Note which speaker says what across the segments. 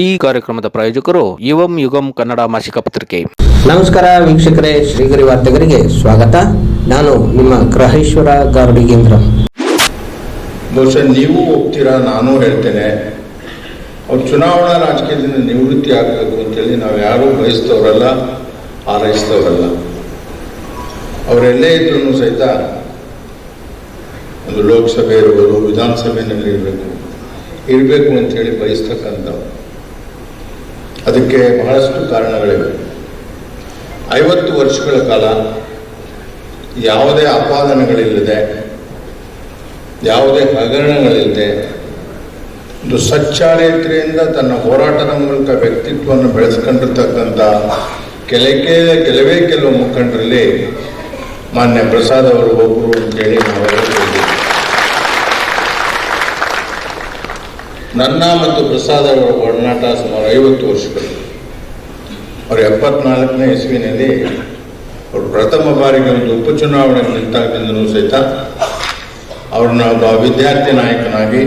Speaker 1: ಈ ಕಾರ್ಯಕ್ರಮದ ಪ್ರಾಯೋಜಕರು ಯುವಂ ಯುಗಂ ಕನ್ನಡ ಮಾಸಿಕ ಪತ್ರಿಕೆ.
Speaker 2: ನಮಸ್ಕಾರ ವೀಕ್ಷಕರೇ ಶ್ರೀಗರಿ ವಾರ್ತೆಗರಿಗೆ ಸ್ವಾಗತ. ನಾನು ನಿಮ್ಮ ಗ್ರಹೇಶ್ವರ ಗಾರ್ಡಿಗೇಂದ್ರ
Speaker 3: ಬಹುಶಃ ನೀವು ಹೋಗ್ತೀರಾ ನಾನು ಹೇಳ್ತೇನೆ. ಅವ್ರು ಚುನಾವಣಾ ರಾಜಕೀಯದಿಂದ ನಿವೃತ್ತಿ ಆಗಬೇಕು ಅಂತೇಳಿ ನಾವು ಯಾರೂ ಬಯಸ್ತವರಲ್ಲ ಆರೈಸ್ತವರಲ್ಲ ಅವರೆಲ್ಲೇ ಇದ್ರೂ ಸಹಿತ ಒಂದು ಲೋಕಸಭೆ ಇರ್ಬೋದು ವಿಧಾನಸಭೆಯಲ್ಲಿ ಇರಬೇಕು ಇರಬೇಕು ಅಂತೇಳಿ ಬಯಸ್ತಕ್ಕಂಥವ್ರು. ಅದಕ್ಕೆ ಬಹಳಷ್ಟು ಕಾರಣಗಳಿವೆ. ಐವತ್ತು ವರ್ಷಗಳ ಕಾಲ ಯಾವುದೇ ಆಪಾದನೆಗಳಿಲ್ಲದೆ, ಯಾವುದೇ ಹಗರಣಗಳಿಲ್ಲದೆ ಒಂದು ಸಚ್ಚಾರಿತ್ರೆಯಿಂದ ತನ್ನ ಹೋರಾಟದ ಮೂಲಕ ವ್ಯಕ್ತಿತ್ವವನ್ನು ಬೆಳೆಸ್ಕೊಂಡಿರ್ತಕ್ಕಂಥ ಕೆಲಕ್ಕೆ ಕೆಲವೇ ಕೆಲವು ಮುಖಂಡರಲ್ಲಿ ಮಾನ್ಯ ಪ್ರಸಾದ್ ಅವರು ಒಬ್ಬರು ಅಂತೇಳಿ ನಾವೆಲ್ಲ ನನ್ನ ಮತ್ತು ಪ್ರಸಾದ್ ಅವರ ಒಡನಾಟ ಸುಮಾರು ಐವತ್ತು ವರ್ಷಗಳು. ಅವರು ಎಪ್ಪತ್ನಾಲ್ಕನೇ ಇಸ್ವಿನಲ್ಲಿ ಅವರು ಪ್ರಥಮ ಬಾರಿಗೆ ಒಂದು ಉಪಚುನಾವಣೆ ನಿಂತಾಗಿದ್ದನು ಸಹಿತ ಅವ್ರನ್ನ ಒಬ್ಬ ವಿದ್ಯಾರ್ಥಿ ನಾಯಕನಾಗಿ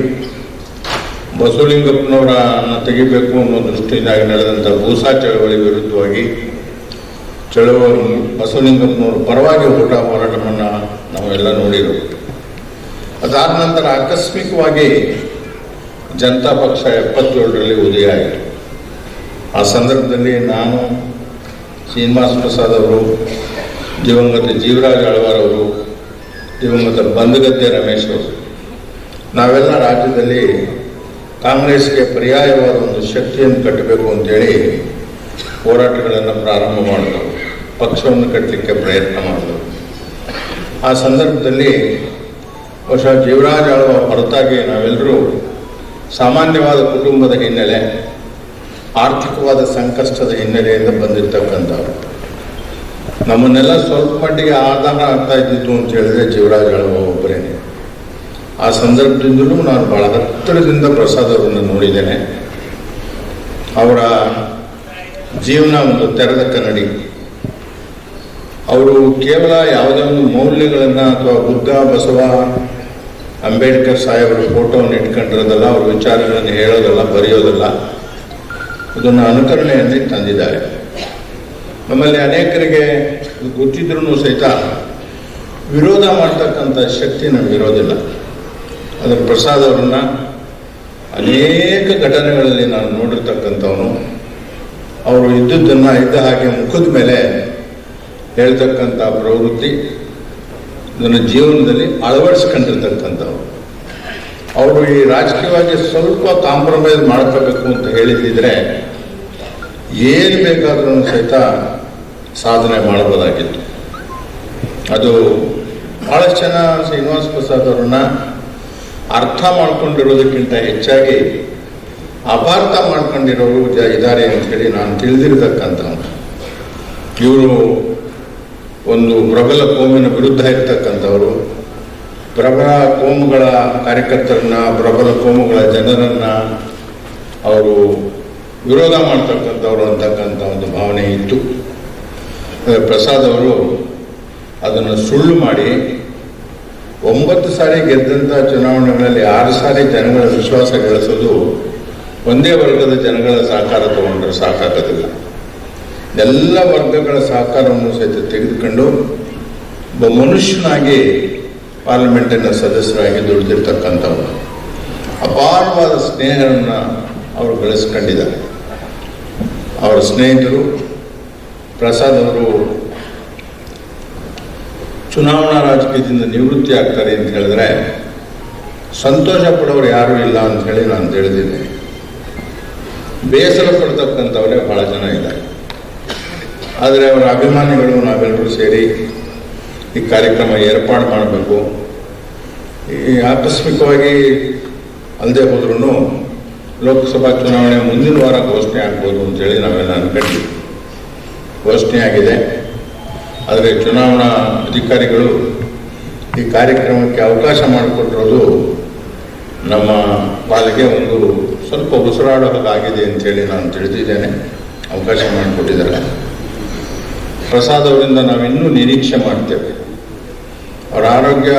Speaker 3: ಬಸವಲಿಂಗಪ್ಪನವರನ್ನು ತೆಗಿಬೇಕು ಅನ್ನೋ ದೃಷ್ಟಿಯಿಂದಾಗಿ ನಡೆದಂಥ ಭೂಸಾ ಚಳವಳಿ ವಿರುದ್ಧವಾಗಿ ಚಳವಳಿ ಬಸವಲಿಂಗಪ್ಪನವರ ಪರವಾಗಿ ಊಟ ಹೋರಾಟವನ್ನು ನಾವೆಲ್ಲ ನೋಡಿರೋದು. ಅದಾದ ನಂತರ ಆಕಸ್ಮಿಕವಾಗಿ ಜನತಾ ಪಕ್ಷ ಎಪ್ಪತ್ತೇಳರಲ್ಲಿ ಉದಯ ಆಯಿತು ಆ ಸಂದರ್ಭದಲ್ಲಿ ನಾನು ಶ್ರೀನಿವಾಸ ಪ್ರಸಾದ್ ಅವರು, ದಿವಂಗತ ಜೀವರಾಜ್ ಆಳ್ವಾರ್ ಅವರು, ದಿವಂಗತ ಬಂದಗದ್ದೆ ರಮೇಶ್ ಅವರು, ನಾವೆಲ್ಲ ರಾಜ್ಯದಲ್ಲಿ ಕಾಂಗ್ರೆಸ್ಗೆ ಪರ್ಯಾಯವಾದ ಒಂದು ಶಕ್ತಿಯನ್ನು ಕಟ್ಟಬೇಕು ಅಂತೇಳಿ ಹೋರಾಟಗಳನ್ನು ಪ್ರಾರಂಭ ಮಾಡಿದರು ಪಕ್ಷವನ್ನು ಕಟ್ಟಲಿಕ್ಕೆ ಪ್ರಯತ್ನ ಮಾಡಿದರು ಆ ಸಂದರ್ಭದಲ್ಲಿ ಬಹುಶಃ ಜೀವರಾಜ್ ಆಳ್ವ ಹೊರತಾಗಿ ನಾವೆಲ್ಲರೂ ಸಾಮಾನ್ಯವಾದ ಕುಟುಂಬದ ಹಿನ್ನೆಲೆ, ಆರ್ಥಿಕವಾದ ಸಂಕಷ್ಟದ ಹಿನ್ನೆಲೆಯಿಂದ ಬಂದಿರತಕ್ಕಂಥವ್ರು. ನಮ್ಮನ್ನೆಲ್ಲ ಸ್ವಲ್ಪ ಮಟ್ಟಿಗೆ ಆಧಾರ ಆಗ್ತಾ ಇದ್ದಿತ್ತು ಅಂತ ಹೇಳಿದ್ರೆ ಜೀವರಾಜ್ ಹೇಳುವ ಒಬ್ಬರೇನೆ. ಆ ಸಂದರ್ಭದಿಂದಲೂ ನಾನು ಬಹಳ ಹತ್ತಿರದಿಂದ ಪ್ರಸಾದ್ ಅವರನ್ನು ನೋಡಿದ್ದೇನೆ. ಅವರ ಜೀವನ ಒಂದು ತೆರೆದ ಕನ್ನಡಿ. ಅವರು ಕೇವಲ ಯಾವುದೇ ಒಂದು ಮೌಲ್ಯಗಳನ್ನು ಅಥವಾ ಬುದ್ಧ, ಬಸವ ಅಂಬೇಡ್ಕರ್ ಸಾಹೇಬರ ಫೋಟೋವನ್ನು ಇಟ್ಕೊಂಡಿರೋದಲ್ಲ, ಅವ್ರ ವಿಚಾರಗಳನ್ನು ಹೇಳೋದಲ್ಲ, ಬರೆಯೋದಲ್ಲ, ಇದನ್ನು ಅನುಕರಣೆಯಲ್ಲಿ ತಂದಿದ್ದಾರೆ. ನಮ್ಮಲ್ಲಿ ಅನೇಕರಿಗೆ ಗೊತ್ತಿದ್ರೂ ಸಹಿತ ವಿರೋಧ ಮಾಡ್ತಕ್ಕಂಥ ಶಕ್ತಿ ನಮಗಿರೋದಿಲ್ಲ ಅದರ ಪ್ರಸಾದ್ ಅವರನ್ನ ಅನೇಕ ಘಟನೆಗಳಲ್ಲಿ ನಾನು ನೋಡಿರ್ತಕ್ಕಂಥವನು. ಅವರು ಇದ್ದದ್ದನ್ನು ಇದ್ದ ಹಾಗೆ ಮುಖದ ಮೇಲೆ ಹೇಳ್ತಕ್ಕಂಥ ಪ್ರವೃತ್ತಿ, ಇದನ್ನು ಜೀವನದಲ್ಲಿ ಅಳವಡಿಸ್ಕೊಂಡಿರ್ತಕ್ಕಂಥವ್ರು. ಅವರು ಈ ರಾಜಕೀಯವಾಗಿ ಸ್ವಲ್ಪ ಕಾಂಪ್ರಮೈಸ್ ಮಾಡ್ಕೋಬೇಕು ಅಂತ ಹೇಳಿದ್ದಿದ್ರೆ ಏನು ಬೇಕಾದ್ರೂ ಸಹಿತ ಸಾಧನೆ ಮಾಡಬಹುದಾಗಿತ್ತು ಅದು ಭಾಳಷ್ಟು ಜನ ಶ್ರೀನಿವಾಸ ಪ್ರಸಾದ್ ಅವರನ್ನ ಅರ್ಥ ಮಾಡ್ಕೊಂಡಿರೋದಕ್ಕಿಂತ ಹೆಚ್ಚಾಗಿ ಅಪಾರ್ಥ ಮಾಡ್ಕೊಂಡಿರೋರು ಜ ಇದ್ದಾರೆ ಅಂತೇಳಿ ನಾನು ತಿಳಿದಿರತಕ್ಕಂಥವ್ನು ಇವರು ಒಂದು ಪ್ರಬಲ ಕೋಮಿನ ವಿರುದ್ಧ ಇರ್ತಕ್ಕಂಥವರು. ಪ್ರಬಲ ಕೋಮುಗಳ ಕಾರ್ಯಕರ್ತರನ್ನ ಪ್ರಬಲ ಕೋಮುಗಳ ಜನರನ್ನ ಅವರು ವಿರೋಧ ಮಾಡ್ತಕ್ಕಂಥವ್ರು ಅಂತಕ್ಕಂಥ ಒಂದು ಭಾವನೆ ಇತ್ತು. ಪ್ರಸಾದ್ ಅವರು ಅದನ್ನು ಸುಳ್ಳು ಮಾಡಿ ಒಂಬತ್ತು ಸಾರಿ ಗೆದ್ದಂಥ ಚುನಾವಣೆಗಳಲ್ಲಿ ಆರು ಸಾರಿ ಜನಗಳ ವಿಶ್ವಾಸ ಗಳಿಸೋದು ಒಂದೇ ವರ್ಗದ ಜನಗಳ ಸಹಕಾರ ತಗೊಂಡ್ರೆ ಸಾಕಾಗೋದಿಲ್ಲ. ಎಲ್ಲ ವರ್ಗಗಳ ಸಹಕಾರವನ್ನು ಸಹಿತ ತೆಗೆದುಕೊಂಡು ಒಬ್ಬ ಮನುಷ್ಯನಾಗಿ ಪಾರ್ಲಿಮೆಂಟಿನ ಸದಸ್ಯರಾಗಿ ದುಡಿದಿರ್ತಕ್ಕಂಥವ್ರು. ಅಪಾರವಾದ ಸ್ನೇಹವನ್ನು ಅವರು ಬೆಳೆಸ್ಕೊಂಡಿದ್ದಾರೆ. ಅವರ ಸ್ನೇಹಿತರು, ಪ್ರಸಾದ್ ಅವರು ಚುನಾವಣಾ ರಾಜಕೀಯದಿಂದ ನಿವೃತ್ತಿ ಆಗ್ತಾರೆ ಅಂತ ಹೇಳಿದ್ರೆ, ಸಂತೋಷ ಪಡೋರು ಯಾರೂ ಇಲ್ಲ ಅಂತ ಹೇಳಿ ನಾನು ತಿಳಿದಿದ್ದೆ. ಬೇಸರ ಪಡ್ತಕ್ಕಂಥವರೇ ಬಹಳ ಜನ ಇದ್ದಾರೆ. ಆದರೆ ಅವರ ಅಭಿಮಾನಿಗಳು ನಾವೆಲ್ಲರೂ ಸೇರಿ ಈ ಕಾರ್ಯಕ್ರಮ ಏರ್ಪಾಡು ಮಾಡಬೇಕು. ಈ ಆಕಸ್ಮಿಕವಾಗಿ ಅಲ್ಲದೆ ಹೋದ್ರೂ ಲೋಕಸಭಾ ಚುನಾವಣೆ ಮುಂದಿನ ವಾರ ಘೋಷಣೆ ಆಗ್ಬೋದು ಅಂತೇಳಿ ನಾವೆಲ್ಲ ಅನ್ಕೊಂಡಿದ್ವಿ ಘೋಷಣೆ ಆಗಿದೆ. ಆದರೆ ಚುನಾವಣಾ ಅಧಿಕಾರಿಗಳು ಈ ಕಾರ್ಯಕ್ರಮಕ್ಕೆ ಅವಕಾಶ ಮಾಡಿಕೊಟ್ಟಿರೋದು ನಮ್ಮ ಪಾಲಿಗೆ ಒಂದು ಸ್ವಲ್ಪ ಉಸಿರಾಡೋದಾಗಿದೆ ಅಂತೇಳಿ ನಾನು ತಿಳಿದಿದ್ದೇನೆ. ಅವಕಾಶ ಮಾಡಿಕೊಟ್ಟಿದ್ದಾರೆ. ಪ್ರಸಾದ್ ಅವರಿಂದ ನಾವಿನ್ನೂ ನಿರೀಕ್ಷೆ ಮಾಡ್ತೇವೆ. ಅವರ ಆರೋಗ್ಯ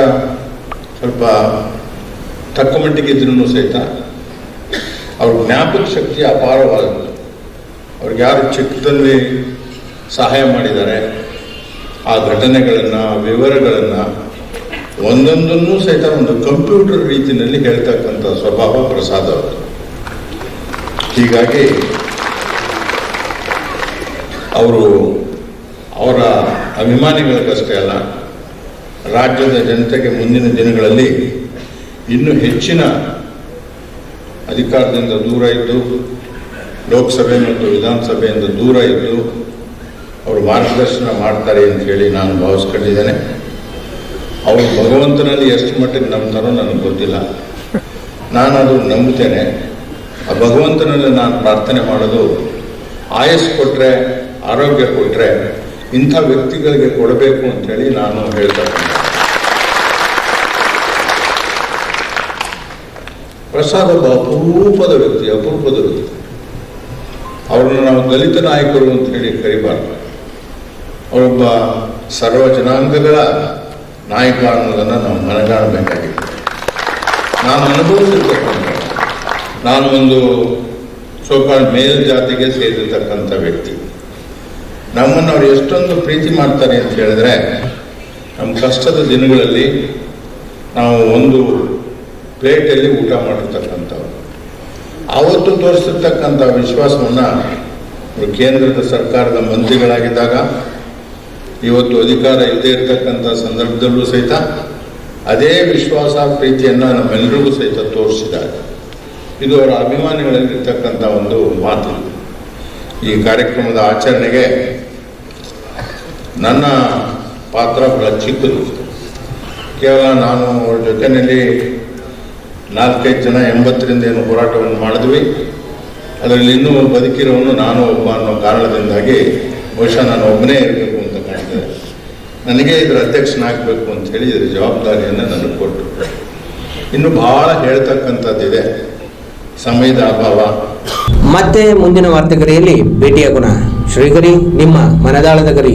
Speaker 3: ಸ್ವಲ್ಪ ತಕ್ಕ ಮಟ್ಟಿಗೆ ಇದ್ರೂ ಸಹಿತ ಅವ್ರ ಜ್ಞಾಪಕ ಶಕ್ತಿ ಅಪಾರವಾದದ್ದು. ಅವ್ರಿಗೆ ಯಾರು ಚಿಕ್ಕದಲ್ಲಿ ಸಹಾಯ ಮಾಡಿದ್ದಾರೆ, ಆ ಘಟನೆಗಳನ್ನು, ವಿವರಗಳನ್ನು ಒಂದೊಂದನ್ನು ಸಹಿತ ಒಂದು ಕಂಪ್ಯೂಟರ್ ರೀತಿಯಲ್ಲಿ ಹೇಳ್ತಕ್ಕಂಥ ಸ್ವಭಾವ ಪ್ರಸಾದ ಅವರು ಹೀಗಾಗಿ ಅವರು ಅವರ ಅಭಿಮಾನಿಗಳಿಗಷ್ಟೇ ಅಲ್ಲ ರಾಜ್ಯದ ಜನತೆಗೆ ಮುಂದಿನ ದಿನಗಳಲ್ಲಿ ಇನ್ನೂ ಹೆಚ್ಚಿನ ಅಧಿಕಾರದಿಂದ ದೂರ ಇದ್ದು, ಲೋಕಸಭೆ ಮತ್ತು ವಿಧಾನಸಭೆಯಿಂದ ದೂರ ಇದ್ದು, ಅವರು ಮಾರ್ಗದರ್ಶನ ಮಾಡ್ತಾರೆ ಅಂತ ಹೇಳಿ ನಾನು ಭಾವಿಸ್ಕೊಂಡಿದ್ದೇನೆ. ಅವರು ಭಗವಂತನಲ್ಲಿ ಎಷ್ಟು ಮಟ್ಟಿಗೆ ನಂಬ್ತಾರೋ ನನಗೆ ಗೊತ್ತಿಲ್ಲ. ನಾನು ಅದು ನಂಬುತ್ತೇನೆ. ಆ ಭಗವಂತನಲ್ಲಿ ನಾನು ಪ್ರಾರ್ಥನೆ ಮಾಡೋದು ಆಯಸ್ ಕೊಟ್ಟರೆ ಆರೋಗ್ಯ ಕೊಟ್ಟರೆ ಇಂಥ ವ್ಯಕ್ತಿಗಳಿಗೆ ಕೊಡಬೇಕು ಅಂತೇಳಿ ನಾನು ಹೇಳ್ತಾ ಪ್ರಸಾದ್ ಒಬ್ಬ ಅಪರೂಪದ ವ್ಯಕ್ತಿ ಅಪರೂಪದ ವ್ಯಕ್ತಿ. ಅವರನ್ನು ನಾವು ದಲಿತ ನಾಯಕರು ಅಂತ ಹೇಳಿ ಕರಿಬಾರ್ದು. ಅವರೊಬ್ಬ ಸರ್ವ ಜನಾಂಗಗಳ ನಾಯಕ ಅನ್ನೋದನ್ನು ನಾವು ಮನಗಾಣಬೇಕಾಗಿದೆ. ನಾನು ಅನುಭವಿಸಿರ್ತಕ್ಕಂಥ, ನಾನು ಒಂದು ಮೇಲ್ ಜಾತಿಗೆ ಸೇರಿರ್ತಕ್ಕಂಥ ವ್ಯಕ್ತಿ. ನಮ್ಮನ್ನು ಅವ್ರು ಎಷ್ಟೊಂದು ಪ್ರೀತಿ ಮಾಡ್ತಾರೆ ಅಂತ ಹೇಳಿದ್ರೆ, ನಮ್ಮ ಕಷ್ಟದ ದಿನಗಳಲ್ಲಿ ನಾವು ಒಂದು ಪ್ಲೇಟಲ್ಲಿ ಊಟ ಮಾಡಿರ್ತಕ್ಕಂಥವ್ರು. ಆವತ್ತು ತೋರಿಸಿರ್ತಕ್ಕಂಥ ವಿಶ್ವಾಸವನ್ನು ಕೇಂದ್ರದ ಸರ್ಕಾರದ ಮಂತ್ರಿಗಳಾಗಿದ್ದಾಗ, ಇವತ್ತು ಅಧಿಕಾರ ಇಲ್ಲದೆ ಇರತಕ್ಕಂಥ ಸಂದರ್ಭದಲ್ಲೂ ಸಹಿತ ಅದೇ ವಿಶ್ವಾಸ, ಪ್ರೀತಿಯನ್ನು ನಮ್ಮೆಲ್ಲರಿಗೂ ಸಹಿತ ತೋರಿಸಿದ್ದಾರೆ. ಇದು ಅವರ ಅಭಿಮಾನಿಗಳಲ್ಲಿರ್ತಕ್ಕಂಥ ಒಂದು ಮಾತು. ಈ ಕಾರ್ಯಕ್ರಮದ ಆಚರಣೆಗೆ ನನ್ನ ಪಾತ್ರ ಬಹಳ ಚಿಕ್ಕದು ಕೇವಲ ನಾನು ಅವ್ರ ಜೊತೆಯಲ್ಲಿ ನಾಲ್ಕೈದು ಜನ ಎಂಬತ್ತರಿಂದ ಏನು ಹೋರಾಟವನ್ನು ಮಾಡಿದ್ವಿ. ಅದರಲ್ಲಿ ಇನ್ನೂ ಬದುಕಿರೋನು ನಾನು ಒಬ್ಬ ಅನ್ನೋ ಕಾರಣದಿಂದಾಗಿ ಬಹುಶಃ ನಾನು ಒಬ್ಬನೇ ಇರಬೇಕು ಅಂತ ಕಾಣ್ತದೆ. ನನಗೆ ಇದರ ಅಧ್ಯಕ್ಷನಾಗಬೇಕು ಅಂತ ಹೇಳಿ ಇದರ ಜವಾಬ್ದಾರಿಯನ್ನು ನನಗೆ ಕೊಟ್ಟರು. ಇನ್ನು ಬಹಳ ಹೇಳ್ತಕ್ಕಂಥದ್ದಿದೆ ಸಮಯದ ಅಭಾವ.
Speaker 2: ಮತ್ತೆ ಮುಂದಿನ ವಾರ್ತೆಗರಿಯಲ್ಲಿ ಭೇಟಿಯಾಗೋಣ. ಶ್ರೀಗರಿ ನಿಮ್ಮ ಮನದಾಳದ ಗರಿ.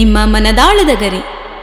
Speaker 4: ನಿಮ್ಮ ಮನದಾಳದ ಗರಿ.